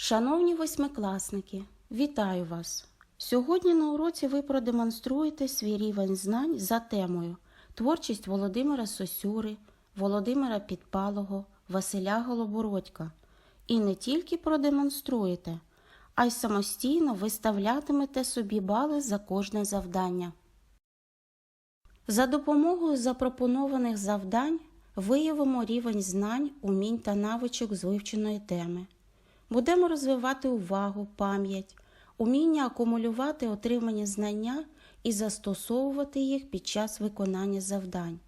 Шановні восьмикласники, вітаю вас! Сьогодні на уроці ви продемонструєте свій рівень знань за темою Творчість Володимира Сосюри, Володимира Підпалого, Василя Голобородька. І не тільки продемонструєте, а й самостійно виставлятимете собі бали за кожне завдання. За допомогою запропонованих завдань виявимо рівень знань, умінь та навичок з вивченої теми. Будемо розвивати увагу, пам'ять, уміння акумулювати отримані знання і застосовувати їх під час виконання завдань,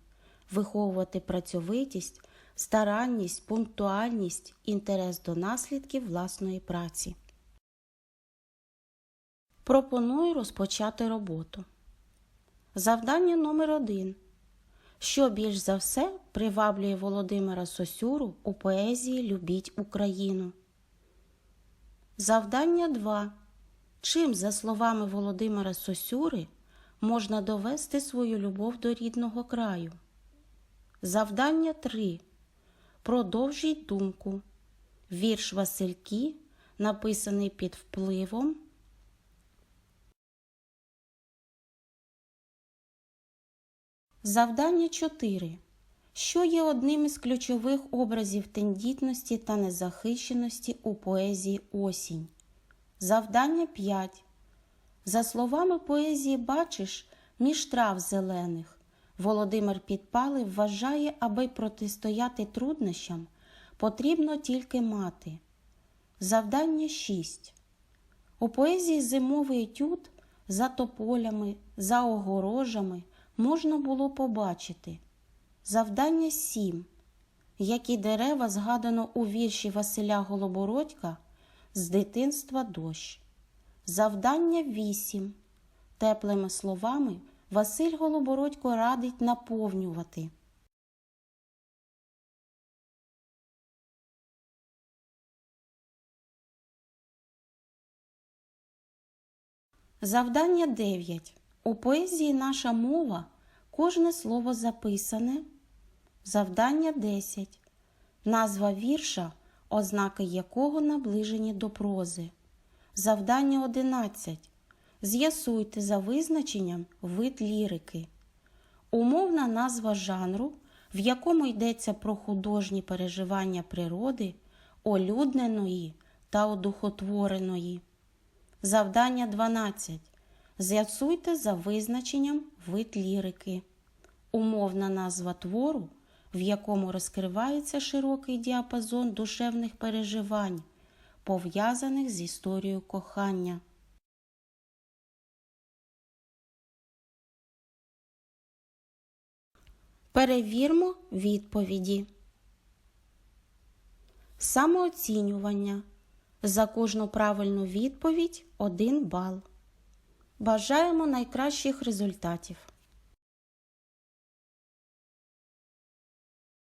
виховувати працьовитість, старанність, пунктуальність, інтерес до наслідків власної праці. Пропоную розпочати роботу. Завдання номер один. Що більш за все приваблює Володимира Сосюру у поезії Любіть Україну? Завдання 2. Чим, за словами Володимира Сосюри, можна довести свою любов до рідного краю? Завдання 3. Продовжіть думку. Вірш Васильки, написаний під впливом. Завдання 4. Що є одним із ключових образів тендітності та незахищеності у поезії Осінь? Завдання 5. За словами поезії бачиш, між трав зелених Володимир Підпалий вважає, аби протистояти труднощам, потрібно тільки мати. Завдання 6. У поезії зимовий етюд за тополями, за огорожами можна було побачити. Завдання 7. Які дерева згадано у вірші Василя Голобородька з дитинства дощ. Завдання 8. Теплими словами Василь Голобородько радить наповнювати. Завдання 9. У поезії наша мова кожне слово записане. Завдання 10. Назва вірша, ознаки якого наближені до прози. Завдання 11. З'ясуйте за визначенням вид лірики. Умовна назва жанру, в якому йдеться про художні переживання природи, олюдненої та одухотвореної. Завдання 12. З'ясуйте за визначенням вид лірики. Умовна назва твору, в якому розкривається широкий діапазон душевних переживань, пов'язаних з історією кохання. Перевірмо відповіді. Самооцінювання. За кожну правильну відповідь 1 бал. Бажаємо найкращих результатів.